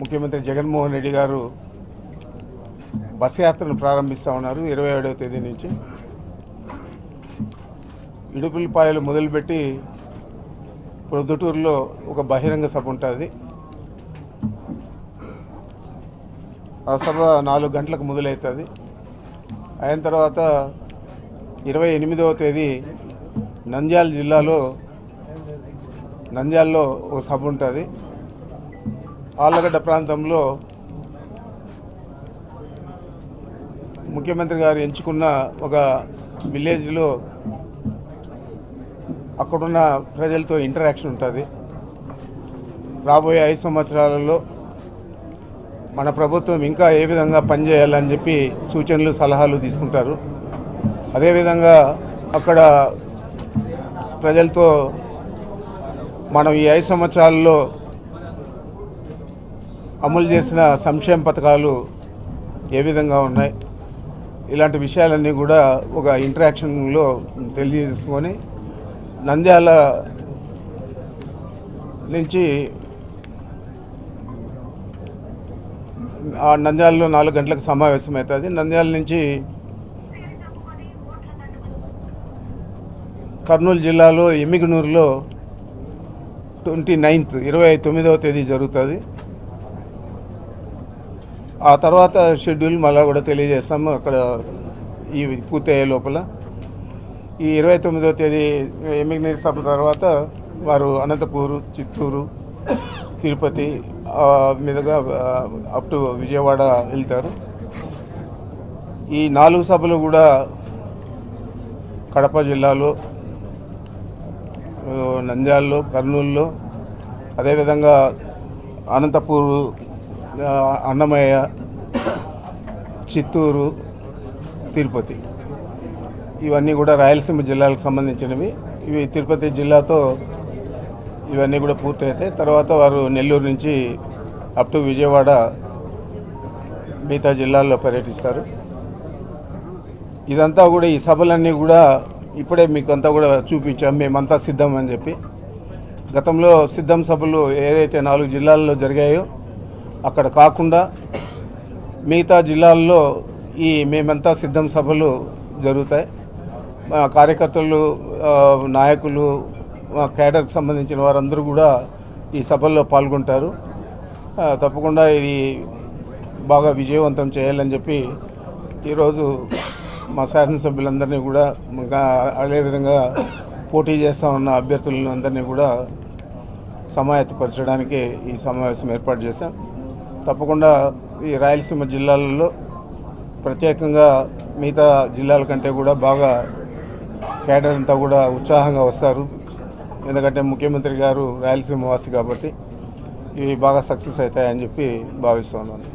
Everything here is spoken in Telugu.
ముఖ్యమంత్రి జగన్మోహన్ రెడ్డి గారు బస్ యాత్రను ప్రారంభిస్తూ ఉన్నారు ఇరవై ఏడవ తేదీ నుంచి. ఇడుపులపాయలు మొదలుపెట్టి ప్రొద్దుటూరులో ఒక బహిరంగ సభ ఉంటుంది. ఆ సభ నాలుగు గంటలకు మొదలవుతుంది. అయిన తర్వాత ఇరవై ఎనిమిదవ తేదీ నంద్యాల జిల్లాలో నంద్యాలలో ఒక సభ ఉంటుంది. ఆళ్ళగడ్డ ప్రాంతంలో ముఖ్యమంత్రి గారు ఎంచుకున్న ఒక విలేజ్లో అక్కడున్న ప్రజలతో ఇంటరాక్షన్ ఉంటుంది. రాబోయే ఐదు సంవత్సరాలలో మన ప్రభుత్వం ఇంకా ఏ విధంగా పనిచేయాలని చెప్పి సూచనలు సలహాలు తీసుకుంటారు. అదేవిధంగా అక్కడ ప్రజలతో మనం ఈ ఐదు సంవత్సరాల్లో అమలు చేసిన సంక్షేమ పథకాలు ఏ విధంగా ఉన్నాయి? ఇలాంటి విషయాలన్నీ కూడా ఒక ఇంటరాక్షన్లో తెలియజేసుకొని నంద్యాల నుంచి ఆ నంద్యాలలో నాలుగు గంటలకు సమావేశం అవుతుంది నంద్యాల నుంచి కర్నూలు జిల్లాలో ఎమ్మిగనూరులో ట్వంటీ నైన్త్ ఇరవై తొమ్మిదవ తేదీ జరుగుతుంది. ఆ తర్వాత షెడ్యూల్ మళ్ళీ కూడా తెలియజేస్తాము అక్కడ ఈ పూర్తయ్యే లోపల. ఈ ఇరవై తొమ్మిదవ తేదీ ఎమ్మిగ్నీర్ సభ తర్వాత వారు అనంతపూరు చిత్తూరు తిరుపతి మీదుగా అప్ టు విజయవాడ వెళ్తారు. ఈ నాలుగు సభలు కూడా కడప జిల్లాలో ఆ, నంద్యాలలో కర్నూలులో అదేవిధంగా అనంతపూరు అన్నమయ్య చిత్తూరు తిరుపతి. ఇవన్నీ కూడా రాయలసీమ జిల్లాలకు సంబంధించినవి. ఇవి తిరుపతి జిల్లాతో ఇవన్నీ కూడా పూర్తయితాయి. తర్వాత వారు నెల్లూరు నుంచి అప్ టు విజయవాడ మిగతా జిల్లాల్లో పర్యటిస్తారు. ఇదంతా కూడా ఈ సభలన్నీ కూడా ఇప్పుడే మీకు అంతా కూడా చూపించాం. మేమంతా సిద్ధం అని చెప్పి. గతంలో సిద్ధం సభలు ఏదైతే నాలుగు జిల్లాల్లో జరిగాయో అక్కడ కాకుండా మిగతా జిల్లాల్లో ఈ మేమంతా సిద్ధం సభలు జరుగుతాయి. మా కార్యకర్తలు నాయకులు మా కేడర్కి సంబంధించిన వారందరూ కూడా ఈ సభల్లో పాల్గొంటారు. తప్పకుండా ఇది బాగా విజయవంతం చేయాలని చెప్పి ఈరోజు మా శాసనసభ్యులందరినీ కూడా అదేవిధంగా పోటీ చేస్తా ఉన్న అభ్యర్థులందరినీ కూడా సమాయత్తపరచడానికి ఈ సమావేశం ఏర్పాటు చేశాం. తప్పకుండా ఈ రాయలసీమ జిల్లాలలో ప్రత్యేకంగా మిగతా జిల్లాల కంటే కూడా బాగా కేడర్ అంతా కూడా ఉత్సాహంగా వస్తారు. ఎందుకంటే ముఖ్యమంత్రి గారు రాయలసీమ వాసి కాబట్టి ఇవి బాగా సక్సెస్ అవుతాయని చెప్పి భావిస్తున్నాను.